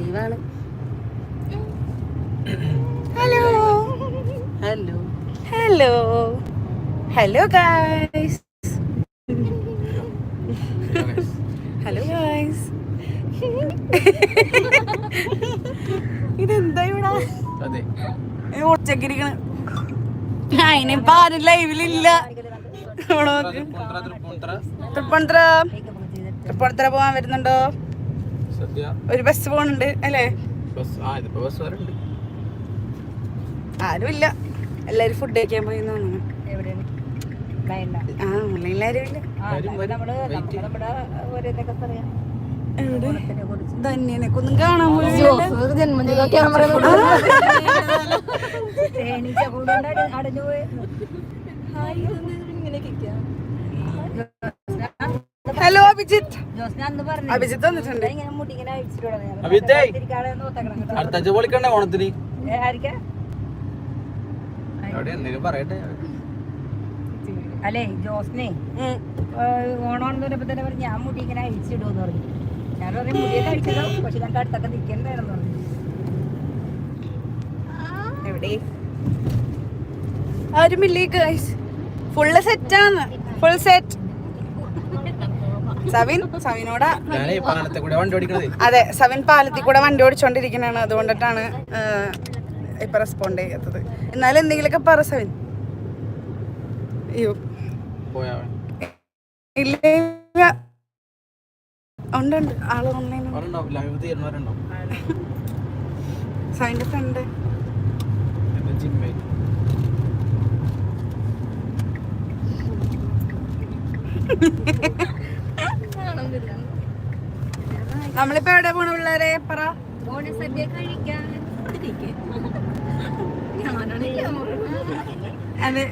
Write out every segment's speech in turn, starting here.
ലീവാണ്. Hello hello hello hello guys hello guys ഇതെന്താ ഇവിടെ? അതെ. ഉച്ചക്കിരിക്കണ അതിനിപ്പോ ആരും ലൈവിലില്ല. തൃപ്പൂണിത്തുറ. തൃപ്പൂണിത്തുറ പോവാൻ വരുന്നുണ്ടോ? ഒരു ബസ് പോണുണ്ട് അല്ലേ? ആരുമില്ല. എല്ലാരും ഫുഡ് കഴിക്കാൻ പോയി എന്ന് തോന്നുന്നു ആ ആരും ഇല്ല. ഒന്നും കാണാൻ പോയില്ല അഭിജിത്ത്. അഭിജിത്ത് വന്നിട്ടുണ്ട്. അടുത്ത പൊളിക്കണ്ടേ ഓണത്തിന്? പറയട്ടെ. അല്ലേ ജോസ്നെ? പറഞ്ഞപ്പോ തന്നെ പറഞ്ഞു ഞാൻ മുടി ഇങ്ങനെ അഴിച്ചിടുമെന്ന് പറഞ്ഞു. ഞാൻ പറഞ്ഞു മുടിയൊക്കെ അഴിച്ചിടും പക്ഷെ ഞങ്ങൾക്ക് അടുത്തൊക്കെ നിൽക്കണ്ടായിരുന്നു പറഞ്ഞു. എവിടെ? ആരുമില്ലേ ഗൈസ് ഫുള്ള് സെറ്റാണ് ഫുൾ സെറ്റ് സവിൻ സവിനോട് അതെ സവിൻ പാലത്തിൽ കൂടെ വണ്ടി ഓടിച്ചോണ്ടിരിക്കണാണ്. അതുകൊണ്ടിട്ടാണ് ഇപ്പൊ റെസ്പോണ്ട് ചെയ്യാത്തത്. എന്നാലും എന്തെങ്കിലുമൊക്കെ പറ സവിൻ. അയ്യോ. ഇല്ല. ഉണ്ട് ഉണ്ട്. ആൾ ഓൺലൈൻ സവിന്റെ ഫ്രണ്ട് എന്റെ ജിമ്മേ നമ്മളിപ്പോ എവിടെ പോണ പിള്ളേരെ? പറ. കഴിക്കാൻ. അതെ.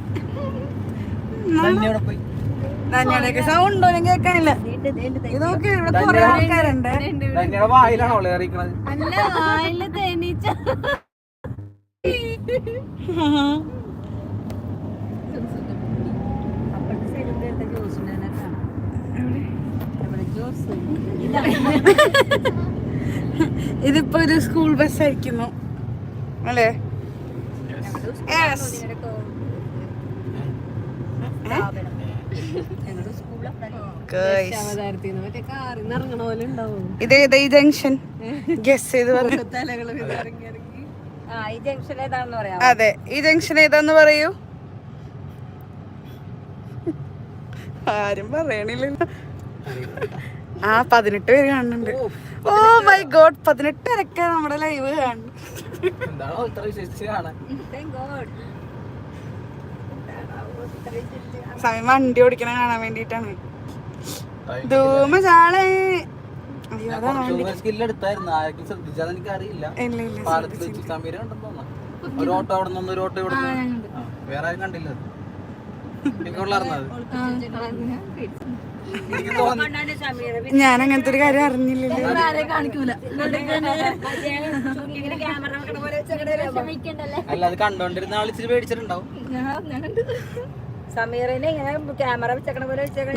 ധന്യയുടെയൊക്കെ സൗണ്ട് ഒന്നും കേൾക്കാനില്ല. ഇതൊക്കെ നോക്ക് ഇവിടെ കുറെ ആൾക്കാരുണ്ട്. അല്ല വായിൽ തേനീച്ച ഇതിപ്പോ ഒരു സ്കൂൾ ബസ് ആയിരിക്കുന്നു. അല്ലേ? Yes. ഞങ്ങളുടെ സ്കൂളിൽ Guys. മറ്റേ കാറിന്ന് ഇറങ്ങണ പോലെ ഉണ്ടാവും. ഇത് ഏതാ ഈ ജംഗ്ഷൻ ഗസ് ചെയ്ത് അതെ ഈ ജംഗ്ഷൻ ഏതാന്ന് പറയൂ? ആരും പറയണില്ലല്ലോ ആ പതിനെട്ട് പേര് കാണുന്നുണ്ട്. ഓ മൈ ഗോഡ് പതിനെട്ട് പേരൊക്കെ നമ്മുടെ ലൈവ് കാണുന്നു എന്താണോ ഇത്ര വിശേഷിച്ച് കാണാൻ? Thank God. സമയം വണ്ടി ഓടിക്കണ കാണാൻ വേണ്ടിട്ടാണ് തോന്നുന്നു. ഒരു ഓട്ടോ അവിടെ നിന്ന് ഒരു ഓട്ടോ ഇവിടെ വേറെ ആരും കണ്ടില്ല. ഞാൻ അങ്ങനത്തെ ഒരു കാര്യം അറിഞ്ഞില്ലല്ലോ. കാണിക്കൂല. അല്ല അത് കണ്ടോണ്ടിരുന്ന ആൾ ഇച്ചിരി പേടിച്ചിട്ടുണ്ടാവും.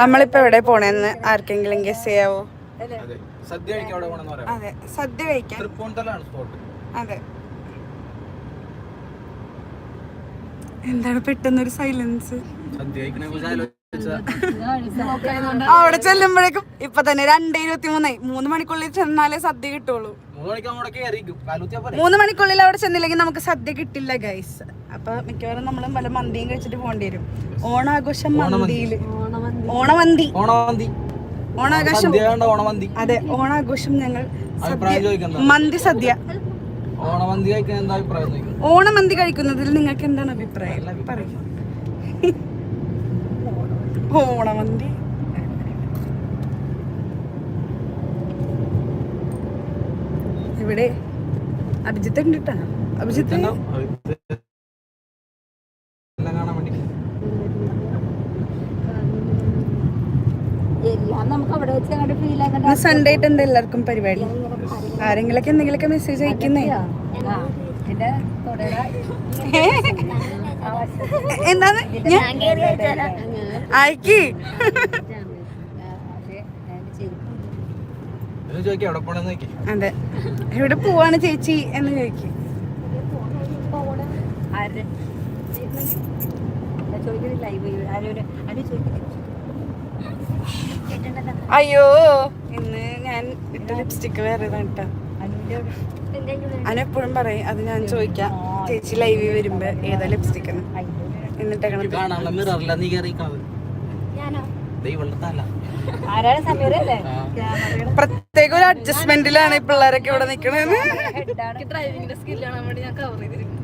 നമ്മളിപ്പോ എവിടെ പോണേന്ന് ആർക്കെങ്കിലും ഗസ് ചെയ്യാവോ? അതെ സദ്യ കഴിക്കാൻ അതെ സദ്യ പറയാം അതെ സദ്യ കഴിക്കാൻ തൃപ്പൂണിത്തലാണ് സ്പോട്ട് അതെ എന്താണ് പെട്ടെന്നൊരു സൈലൻസ് അവിടെ ചെല്ലുമ്പോഴേക്കും ഇപ്പൊ തന്നെ രണ്ട് ഇരുപത്തി മൂന്നായി മൂന്ന് മണിക്കുള്ളിൽ ചെന്നാലേ സദ്യ കിട്ടുള്ളൂ. മൂന്ന് മണിക്കുള്ളിൽ അവിടെ ചെന്നില്ലെങ്കിൽ നമുക്ക് സദ്യ കിട്ടില്ല ഗൈസ് അപ്പൊ മിക്കവാറും നമ്മൾ പല മന്തിയും കഴിച്ചിട്ട് പോകേണ്ടി വരും. ഓണാഘോഷം മന്തിയിൽ. ഓണമന്തി. ഓണമന്തി. ഓണാഘോഷം. അതെ ഓണാഘോഷം ഞങ്ങൾ മന്തി സദ്യ. ഓണമന്തി കഴിക്കാൻ എന്താ അഭിപ്രായം ചോദിക്കും ഓണമന്തി കഴിക്കുന്നതിൽ നിങ്ങൾക്ക് എന്താണ് അഭിപ്രായം? പറയും ഓണമന്തി. ഇവിടെ അഭിജിത്ത് ഉണ്ട്? കേട്ടാ അഭിജിത്ത് ഫീൽ ആക്കണ്ട സൺഡേ ആയിട്ട് എന്താ എല്ലാവർക്കും പരിപാടി? ആരെങ്കിലൊക്കെ എന്തെങ്കിലുമൊക്കെ മെസ്സേജ് അയക്കുന്നേ. എന്താന്ന്? എന്താണ് അയക്കി. അതെ. എവിടെ പോവാണ് ചേച്ചി എന്ന് ചോദിക്കും. ആരുടെ ഞാൻ ചോദിക്കുന്നില്ല ലൈവ് ആരോട് ആരും ചോദിക്കുന്നില്ല കേട്ടിട്ടുണ്ടല്ലോ അയ്യോ ഇട്ട ലിപ്സ്റ്റിക്ക് വേറെ കേട്ടോ അനെപ്പോഴും പറയും അത് ഞാൻ ചോദിക്കാം. ചേച്ചി ലൈവ് വരുമ്പോ ഏതാ ലിപ്സ്റ്റിക് എന്നിട്ട് പ്രത്യേക ഒരു അഡ്ജസ്റ്റ്മെന്റിലാണ് ഈ പിള്ളേരൊക്കെ ഇവിടെ നിക്കണത്. ചെയ്തിരിക്കുന്നു.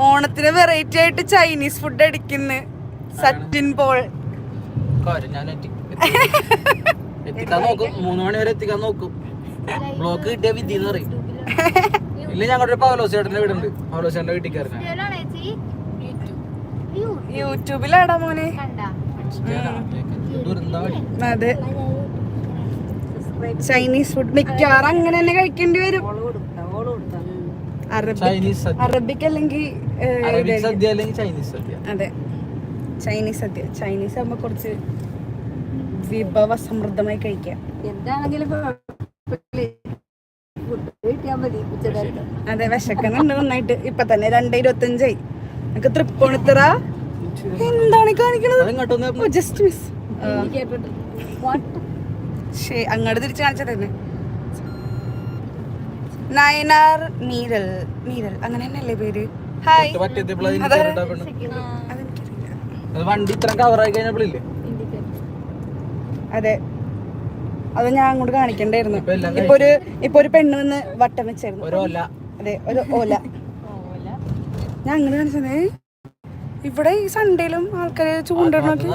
ഓണത്തിന് വെറൈറ്റി ആയിട്ട് ചൈനീസ് ഫുഡ് അടിക്കുന്നു. സറ്റിൻ പോൾ. ഞാൻ എത്തിക്കാൻ നോക്കും. മൂന്ന് മണി വരെ എത്തിക്കാൻ നോക്കും. ബ്ലോക്ക് കിട്ടിയ വിധി എന്ന് പറയും. ഇല്ല ഞങ്ങളുടെ പവലോ ചേട്ടന്റെ വീടുണ്ട്. പവലോ ചേട്ടന്റെ വീട്ടിൽ കയറി യൂട്യൂബിലാടാ മോനെ. അതെ. ചൈനീസ് ഫുഡ് മിക്കവാറും അങ്ങനെ തന്നെ കഴിക്കേണ്ടി വരും. അറബിക് അല്ലെങ്കിൽ ചൈനീസ് സദ്യ. അതെ. ചൈനീസ് സദ്യ. ചൈനീസ് ആകുമ്പോ കുറച്ച് വിഭവ സമൃദ്ധമായി കഴിക്കാം. എന്താണെങ്കിലും അതെ വിശക്കുന്നുണ്ട് നന്നായിട്ട്. ഇപ്പൊ തന്നെ രണ്ടേ ഇരുപത്തഞ്ചായി. നമുക്ക് തൃപ്പൂണിത്തറ? എന്താണ് കാണിക്കണത്? Just miss? ശരി അങ്ങോട്ട് തിരിച്ചു കാണിച്ചതന്നെ നയനാർ നീരൽ നീരൽ. അങ്ങനെ തന്നെയല്ലേ പേര്? ഹായ്. അതെനിക്കറിയില്ല അതെനിക്കറിയില്ല. അത് വണ്ടി ഇത്ര കവറായി കഴിഞ്ഞപ്പോഴില്ലേ അതെ. അത് ഞാൻ അങ്ങോട്ട് കാണിക്കണ്ടായിരുന്നു. ഇപ്പൊ ഒരു ഇപ്പൊ ഒരു പെണ്ണ് വന്ന് വട്ടം വെച്ചായിരുന്നു. അതെ ഒരു ഓല. ഞാൻ അങ്ങനെ കാണിച്ചതേ. ഇവിടെ ഈ സൺഡേയിലും ആൾക്കാര് ചൂണ്ടിടണോക്കെ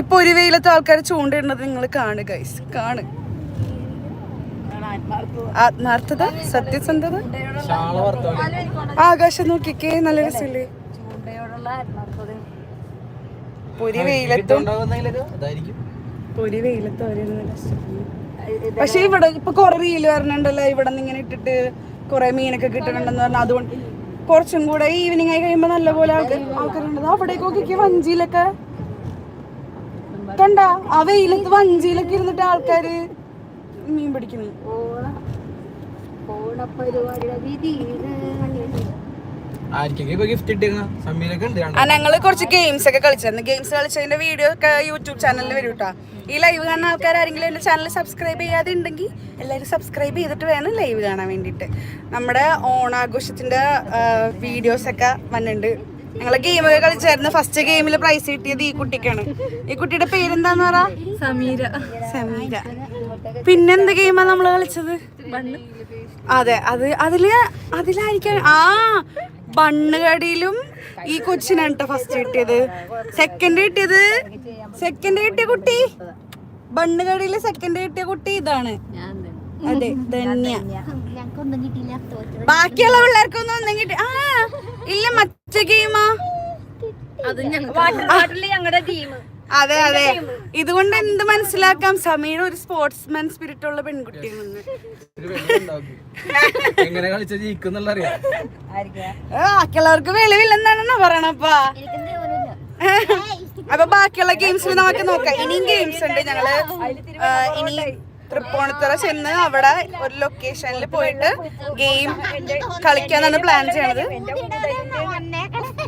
ഇപ്പൊ ഒരു വെയിലത്ത് ആൾക്കാർ ചൂണ്ടിടുന്നത് നിങ്ങൾ കാണു ഗൈസ് കാണു ആത്മാർത്ഥത സത്യസന്ധത. ആകാശം നോക്കിക്കേ നല്ല രസമില്ലേ? ഒരു വെയിലത്തും ഒരു വെയിലത്ത് പക്ഷെ ഇവിടെ ഇപ്പൊ കൊറേ റീൽ വരണുണ്ടല്ലോ ഇവിടെ നിന്ന് ഇങ്ങനെ ഇട്ടിട്ട് കൊറേ മീനൊക്കെ കിട്ടണുണ്ടെന്ന് പറഞ്ഞാൽ അതുകൊണ്ട് കുറച്ചും കൂടെ ഈവനിങ് ആയി കഴിയുമ്പോ നല്ലപോലെ ആൾക്കാർ ആൾക്കാരുണ്ട്. അവിടേക്കൊക്കെ വഞ്ചിയിലൊക്കെ. കണ്ട? ആ വെയിലത്ത് വഞ്ചിയിലൊക്കെ ഇരുന്നിട്ട് ആൾക്കാര് മീൻ പിടിക്കുന്നു. ഓണ വിധി ആർക്കൊക്കെ ഇപ്പൊ ഗിഫ്റ്റ് ഇട്ടിരിക്കണ സമീരൊക്കെ ഉണ്ട് ആ ഞങ്ങൾ കുറച്ച് ഗെയിംസ് ഒക്കെ കളിച്ചായിരുന്നു ഗെയിംസ് കളിച്ചതിന്റെ വീഡിയോ ഒക്കെ യൂട്യൂബ് ചാനലിൽ വരും കേട്ടോ ഈ ലൈവ് കാണുന്ന ആൾക്കാർ ആരെങ്കിലും എന്റെ ചാനൽ സബ്സ്ക്രൈബ് ചെയ്യാതെ ഉണ്ടെങ്കിൽ എല്ലാവരും സബ്സ്ക്രൈബ് ചെയ്തിട്ട് വേണം ലൈവ് കാണാൻ വേണ്ടിട്ട് നമ്മുടെ ഓണാഘോഷത്തിന്റെ വീഡിയോസ് ഒക്കെ വന്നിട്ടുണ്ട് ഞങ്ങൾ ഗെയിമൊക്കെ കളിച്ചായിരുന്നു. ഫസ്റ്റ് ഗെയിമിൽ പ്രൈസ് കിട്ടിയത് ഈ കുട്ടിക്കാണ്. ഈ കുട്ടിയുടെ പേരെന്താന്ന് പറ? സമീര. സമീര. പിന്നെന്ത് ഗെയിമാ നമ്മൾ കളിച്ചത്? അതെ അത് അതിൽ അതിലായിരിക്കും. ആ ബണ്ണ് കടിയിലും ഈ കൊച്ചിനാണ് കേട്ടോ ഫസ്റ്റ് കിട്ടിയത്. സെക്കൻഡ് കിട്ടിയത് സെക്കൻഡ് കിട്ടിയ കുട്ടി? ബണ്ണ് കടിയിൽ സെക്കൻഡ് കിട്ടിയ കുട്ടി ഇതാണ്. അതെ ധന്യ. ബാക്കിയുള്ള പിള്ളേർക്കൊന്നും ഒന്നും കിട്ടി ആ ഇല്ല മച്ച ഗെയിമാ അത് ഞങ്ങളുടെ ടീം അതെ അതെ. ഇതുകൊണ്ട് എന്ത് മനസ്സിലാക്കാം? സമീർ ഒരു സ്പോർട്സ്മാൻ സ്പിരിറ്റ് ഉള്ള പെൺകുട്ടിയാണെന്ന് ഒരു വെള്ളം ഉണ്ടാക്കി. എങ്ങനെ കളിച്ച ജയിക്കുന്നുള്ള ബാക്കിയുള്ളവർക്ക് വെളിവില്ലെന്നാണെന്നാ പറയണപ്പാ. അപ്പൊ ബാക്കിയുള്ള ഗെയിംസ് നമുക്ക് നോക്കാം. ഇനിയും ഗെയിംസ് ഉണ്ട്. ഞങ്ങൾ ഇനി തൃപ്പൂണിത്തുറ ചെന്ന് അവിടെ ഒരു ലൊക്കേഷനിൽ പോയിട്ട് ഗെയിം കളിക്കാന്നാണ് പ്ലാൻ ചെയ്യണത്.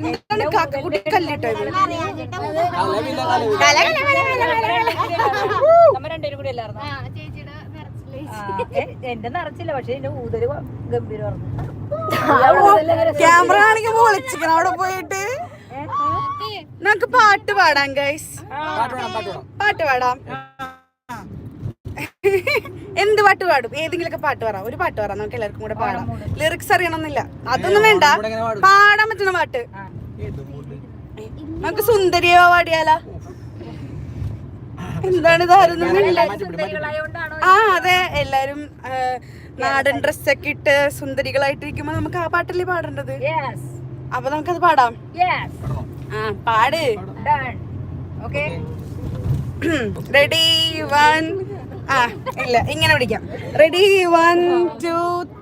എന്താണ് കാക്കക്കുട്ടി കല്ലിട്ടോ എന്റെ നിറച്ചില്ല പക്ഷെ എന്റെ ഊതൽ ഗംഭീരം ക്യാമറ കാണിക്കുമ്പോ വിളിച്ചിക്കണം അവിടെ പോയിട്ട്? നമുക്ക് പാട്ട് പാടാം ഗൈസ് പാട്ട് പാടാം എന്ത് പാട്ട് പാടും? ഏതെങ്കിലുമൊക്കെ പാട്ട് പറ ഒരു പാട്ട് പറ നമുക്ക് എല്ലാവർക്കും കൂടെ പാടാം ലിറിക്സ് അറിയണമെന്നില്ല. അതൊന്നും വേണ്ട? പാടാൻ പറ്റുന്ന പാട്ട്? നമുക്ക് സുന്ദരിയോ പാടിയാലോ? എന്താണ് ആ അതെ. എല്ലാരും നാടൻ ഡ്രസ്സൊക്കെ ഇട്ട് സുന്ദരികളായിട്ടിരിക്കുമ്പോ നമുക്ക് ആ പാട്ടല്ലേ പാടേണ്ടത്? അപ്പൊ നമുക്കത് പാടാം. ആ പാട്. റെഡി വൺ ആ ഇല്ല ഇങ്ങനെ പിടിക്കാം ready one two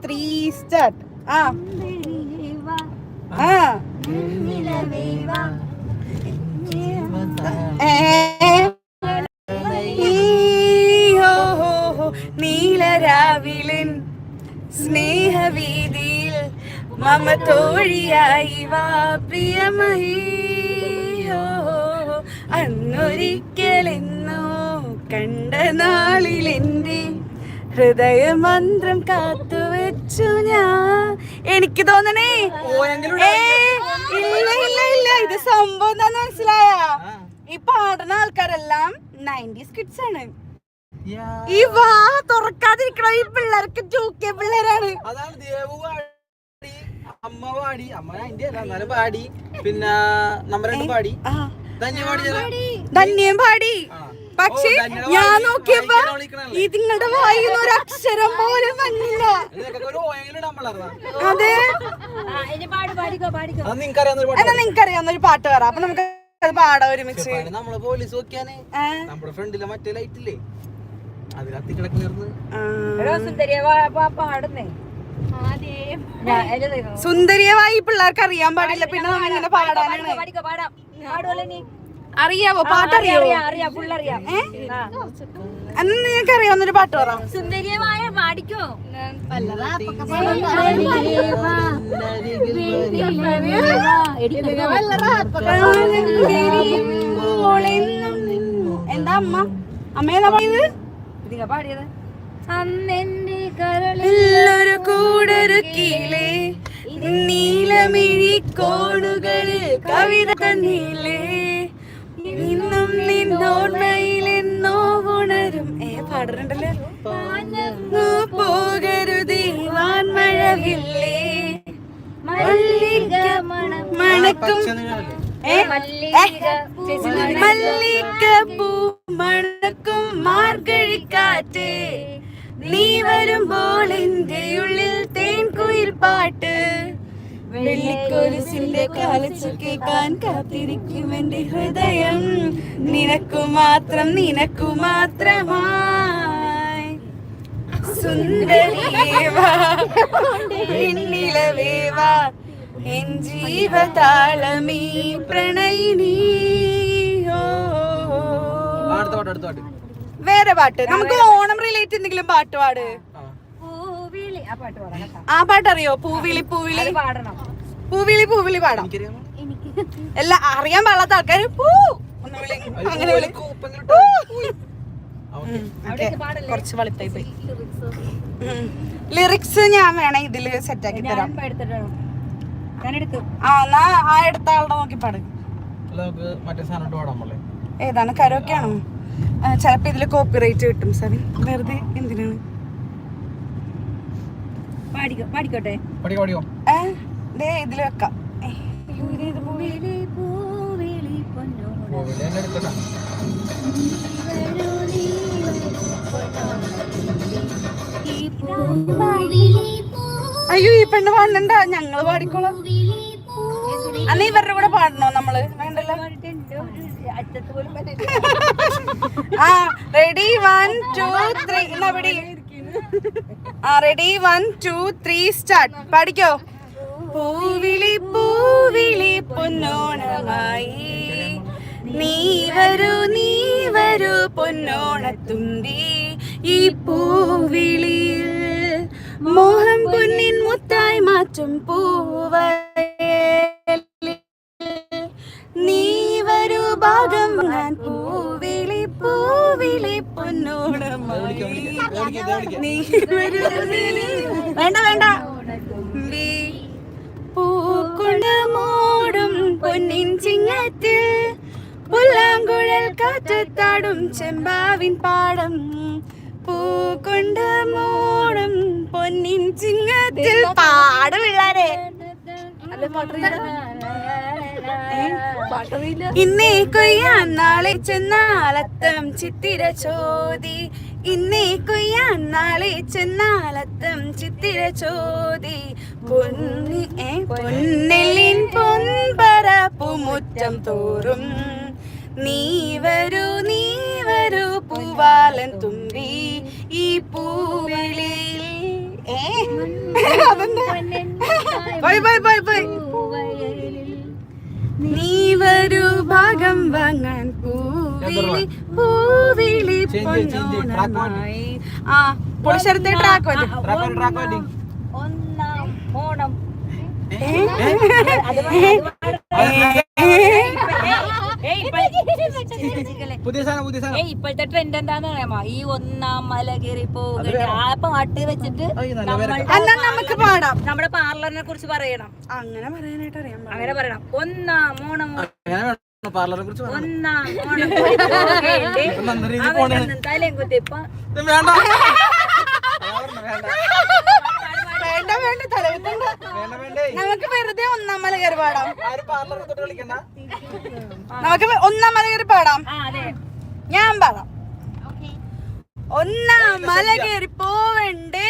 three start ആ. ആ. ഏ. ഈ ഹോ ഹോ ഹോ. നീല രാവിലിൻ സ്നേഹവീതിയിൽ മമ തോഴിയായി വാ പ്രിയമഹീയോ അന്നൊരിക്കലെന്നോ കണ്ട നാളിലെന്റെ ഹൃദയമന്ത്രം കാത്തുവെച്ചു ഞാൻ. എനിക്ക് തോന്നണേ ഇല്ല ഇല്ല ഇല്ല ഇത് സംഭവം എന്താന്ന് മനസ്സിലായ? ഈ പാടുന്ന ആൾക്കാരെല്ലാം നയന്റീസ് കിഡ്സ് ആണ്. ഈ വാ തുറക്കാതിരിക്കണ ഈ പിള്ളേർക്ക് ടൂ കെ പിള്ളേരാണ്. അതാണ് ദേവു പാടി അമ്മ പാടി. അമ്മ അതിന്റെ അല്ല എന്നാലും പാടി. പിന്നെ നമ്മ രണ്ട് പാടി. ധന്യ പാടിയല്ലോ ധന്യം പാടി. ആ. പക്ഷേ ഞാൻ വായി- നോക്കിയപ്പോ? ഇതിങ്ങളുടെ വായിന്ന് ഒരു അക്ഷരം പോലും വന്നില്ല. അതെ. അത് എന്നാ അറിയാവുന്ന ഒരു പാട്ട് പറ. അപ്പൊ നമുക്ക് അത് പാടാം ഒരുമിച്ച്. നമ്മളെ പോലീസ് നോക്കിയാനേ? നമ്മുടെ ഫ്രണ്ടിലെ മറ്റേ ലൈറ്റ് ഇല്ലേ? അതിനകത്ത് കിടക്കുന്ന ആ. എടോ സുന്ദരിയെ വാ- വാ പാടുന്നേ. ആദ്യം. ഞാൻ എന്റെ ദൈവം. സുന്ദരിയമായി ഈ പിള്ളേർക്ക് അറിയാൻ പാടില്ല. പിന്നെ നമ്മളിങ്ങനെ പാടാനാണ് അറിയാവോ? ആ, പാട്ടറിയോ അറിയാം അറിയാം ഫുള്ളറിയാം ആ. അന്ന് നിനക്ക് അറിയാവുന്നൊരു പാട്ട് പറ. സുന്ദരിയമായ പാടിക്കോ? എന്താ അമ്മ? അമ്മേതാ പറയുന്നത് ഇതിങ്ങ പാടിയത്. അന്നെന്റെ കരളിൽ നല്ലൊരു കൂടൊരുക്കിയില്ലേ നീലമിഴി കോണുകളിൽ കവിത തന്നില്ലേ ഇന്നും നിന്നോർമ്മയിലെന്നോ ഉണരും. ഏ പാടുന്നുണ്ടല്ലോ പോകരുതി വാൻമഴവില്ലേ? മല്ലിക മണക്കും മല്ലിക പൂ മണക്കും മാർഗഴിക്കാറ്റ്. നീ വരുമ്പോൾ എന്റെ ഉള്ളിൽ തേൻ കുയിൽ പാട്ട്. വെള്ളിക്കൊലുസിന്റെ കാലച്ചു കേൾക്കാൻ കാത്തിരിക്കും എന്റെ ഹൃദയം. നിനക്കു മാത്രം നിനക്കു മാത്രമായി. സുന്ദരിയേവാ വെണ്ണിലവേവാ എൻ ജീവതാളമീ പ്രണയിനീ വേറെ പാട്ട്. നമുക്ക് ഓണം റിലേറ്റ് എന്തെങ്കിലും പാട്ട് പാട്. ആ. പാട്ട് അറിയോ പാട്ടറിയോ? പൂവിളി പൂവിളി. പാടണം. പൂവിളി പൂവിളി പാടാം. എല്ലാ അറിയാൻ പാടാത്ത ആൾക്കാര് പൂ. അങ്ങനെ വിളി. കൂപ്പെങ്കിലും ഓക്കേ. അവിടെ പാടല്ലേ? കുറച്ച് വളിപ്പായി പോയി. ലിറിക്സ് ഞാൻ വേണേ ഇതിൽ സെറ്റ് ആക്കി ഞാൻ തരാം. ആ എന്നാ ആ എടുത്ത ആളുടെ നോക്കി പാട്. ഏതാണ്? കരോക്കെ ആണോ ചിലപ്പോ ഇതിൽ കോപ്പിറൈറ്റ് കിട്ടും സാറി വെറുതെ എന്തിനാണ്? പാടിക്കോട്ടെ? വെക്കാം. അയ്യോ ഈ പെണ്ണ് പാടണ്ട. ഞങ്ങൾ പാടിക്കോളാം. അന്ന് ഇവരുടെ കൂടെ പാടണോ നമ്മൾ? വേണ്ടല്ലോ. ആ റെഡി വൺ ടു ത്രീ എന്നാ പിടി ready one two three start പഠിക്കോ? പൂവിളി പൂവിളി പൊന്നോണമായി. നീ വരൂ നീ വരൂ പൊന്നോണത്തുമ്പി ഈ പൂവിളിയിൽ മോഹം പൊന്നിൻ മുത്തായി മാറ്റും പൂവയലിൽ വേണ്ട വേണ്ട. പൂക്കൊണ്ട് മൂടും പൊന്നിൻ ചിങ്ങത്തിൽ പുല്ലാങ്കുഴൽ കാറ്റത്താടും ചെമ്പാവിൻ പാടം. പൂക്കൊണ്ട് മൂടും പൊന്നിൻ ചിങ്ങത്തിൽ പാട് പിള്ളാരെ. ഇന്നേ കൊയ്യാൻ നാളെ ചെന്നാളത്തം ചിത്തിര ചോതി. ഇന്നേ കൊയ്യാൻ നാളെ ചെന്നാളത്തം ചിത്തിര ചോതി. പൊന്നി പൊന്നെല്ലിൻ പൊൻപറ പൂമുറ്റം തോറും. നീ വരൂ നീ വരൂ പൂവാലൻ തുമ്പി. ഈ പൂവിളിയിൽ ഏ? അതെന്താ ബൈ ബൈ ബൈ ബൈ നീ വരൂ ഭാഗം വാങ്ങാൻ പൂവിളി പൂവിളി പൊന്നോണമായി ആ പൊളിശരത്തെ ട്രാക്ക് ഒന്നാം ഓണം. പുതിയ സാധനം പുതിയ സാധനം. ഇപ്പോഴത്തെ ട്രെൻഡ് എന്താന്ന് പറയാമോ ഈ ഒന്നാം മല കയറി പോവുക ആ പാട്ട് വെച്ചിട്ട് എന്നാൽ നമുക്ക് പാടാം. നമ്മുടെ പാർലറിനെ കുറിച്ച് പറയണം. അങ്ങനെ പറയാനായിട്ട് അറിയാം അങ്ങനെ പറയണം. ഒന്നാം ഓണം പാർലറിനെ കുറിച്ച് ഒന്നാം ഓണം തലേം കുത്തിപ്പ വേണ്ട വേണ്ട. വേണ്ട തലവിത്തണ്ട നമുക്ക് വെറുതെ ഒന്നാം മല കയറി പാടാം നമുക്ക് ഒന്നാം മല കയറി പാടാം ഞാൻ പാടാം. ഒന്നാം മല കയറി പോവണ്ടേ?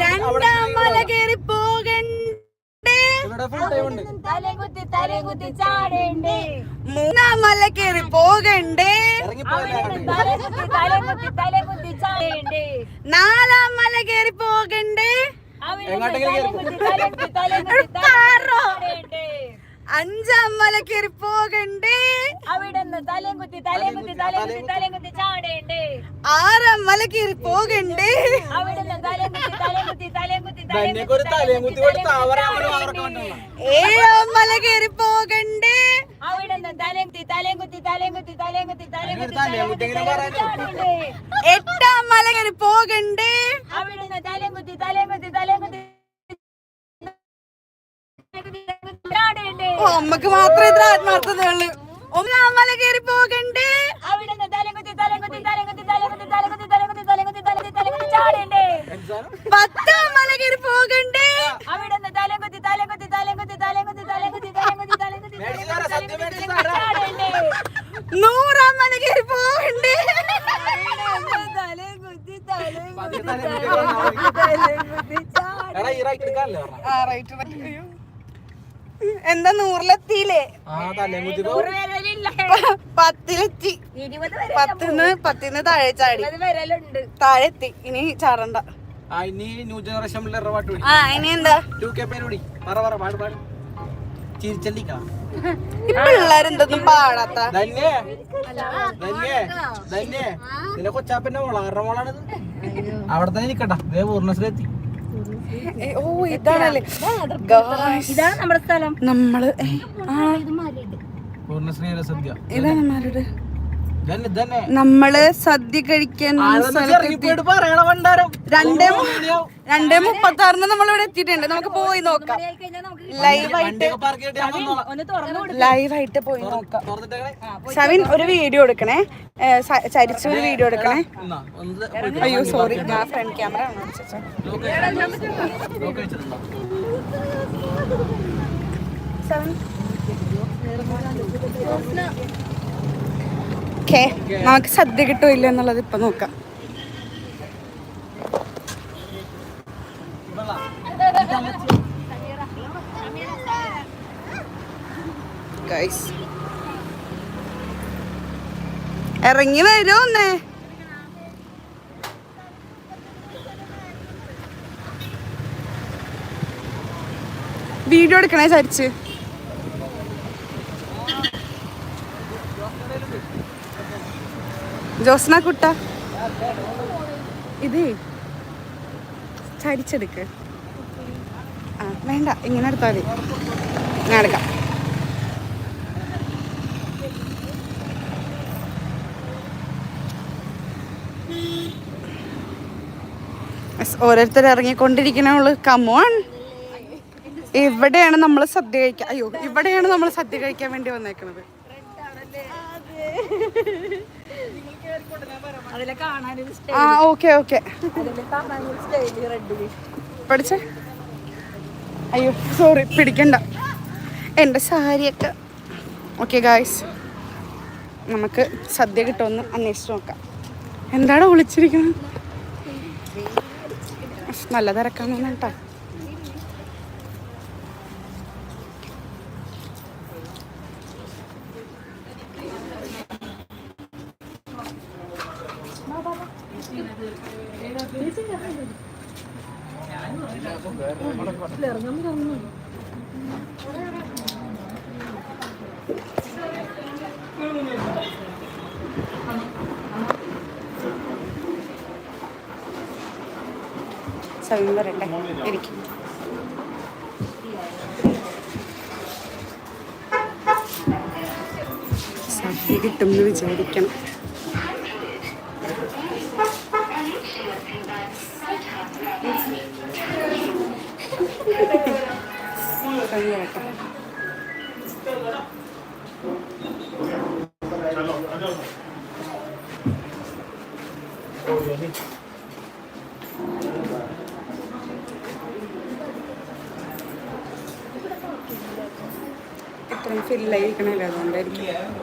രണ്ടാം മല കയറി പോകണ്ടേ? മൂന്നാം മല കയറി പോകണ്ടേ? നാലാം മല കയറി പോകണ്ടേ? എങ്ങോട്ടെങ്കിലും അഞ്ചാം മല കയറി പോകണ്ടേ അവിടെ തലയും കുത്തി തലയും കുത്തി തലയും കുത്തി തലയും കുത്തി ചാടേണ്ടേ ആറാം മല കയറി പോകണ്ടേ അവിടെ തലയും കുത്തി തലയും കുത്തി തലയും കുത്തി തലയും കുത്തി ഏഴാം മല കയറി പോകണ്ടേ അവിടെ തലയും കുത്തി തലയും കുത്തി തലയും കുത്തി തലയും കുത്തി തലയും കുത്തി എട്ടാം മല കയറി പോകണ്ടേ അവിടെ നിന്ന് തലയും കുത്തി തലയും കുത്തി തലയും കുത്തി അമ്മയ്ക്ക് മാത്രേ ഇത്ര ആത്മാർത്ഥതയുള്ളൂ ഒന്നാമല കയറി പോകണ്ടേ പത്താം മല കയറി പോകണ്ടേ നൂറാം മല കയറി പോകണ്ടേ റൈറ്റ് റൈറ്റ് എന്താ നൂറിലെത്തിയില്ലേ? പത്തിലെത്തി. പത്തിന്ന് പത്തിന്ന് താഴെ ചാടി. താഴെ എത്തി. ഇനി ചാടണ്ട. പിള്ളേരെന്തൊന്നും പാടാത്ത? കൊച്ചാപ്പന്റെ മോളാ. ആരുടെ അവിടെ തന്നെ നിക്കട്ടെ പൂർണശ്രീ എത്തി. ഇതാണ്. നമ്മുടെ സ്ഥലം. നമ്മൾ ഇതാണ് നമ്മളുടെ നമ്മൾ സദ്യ കഴിക്കാൻ രണ്ടേ രണ്ടേ മുപ്പത്തി ആറിന് നമ്മൾ ഇവിടെ എത്തിയിട്ടുണ്ട്. നമുക്ക് പോയി നോക്കാം. ലൈവായിട്ട് ലൈവായിട്ട് പോയി നോക്കാം. സവിൻ ഒരു വീഡിയോ എടുക്കണേ. ചരിച്ച ഒരു വീഡിയോ എടുക്കണേ. അയ്യോ സോറി ഞാൻ ഫ്രണ്ട് ക്യാമറ ആണ്. സവിൻ. ഓക്കെ നമുക്ക് സദ്യ കിട്ടുമില്ല എന്നുള്ളത് ഇപ്പൊ നോക്കാം. ഇറങ്ങി വരുമെന്നേ വീഡിയോ എടുക്കണേ സരിച്ച് ജോസ്ന കുട്ട. ഇത് ചരിച്ചെടുക്ക്. ആ വേണ്ട ഇങ്ങനെ എടുത്താൽ മതി. ഞാൻ എടുക്കാം. ഓരോരുത്തർ ഇറങ്ങിക്കൊണ്ടിരിക്കണുള്ളു കമോൺ ഇവിടെയാണ് നമ്മൾ സദ്യ കഴിക്കാൻ അയ്യോ ഇവിടെയാണ് നമ്മൾ സദ്യ കഴിക്കാൻ വേണ്ടി കാണാനൊരു ആ ഓക്കെ ഓക്കെ. പഠിച്ചേ? അയ്യോ സോറി പിടിക്കണ്ട. എന്റെ സാരിയൊക്കെ. ഓക്കെ ഗായ്സ് നമുക്ക് സദ്യ കിട്ടുമെന്ന് അന്വേഷിച്ച് നോക്കാം. എന്താണ് വിളിച്ചിരിക്കുന്നത് നല്ല തിരക്കാണെന്ന് കേട്ടോ. സൗമ്യം വരട്ടെ ഇരിക്കും. സദ്യ കിട്ടുമെന്ന് വിചാരിക്കണം. സമയം വരട്ടെ ഇത്രയും ഫില്ലായിരിക്കണല്ലോ അതുകൊണ്ടായിരിക്കും.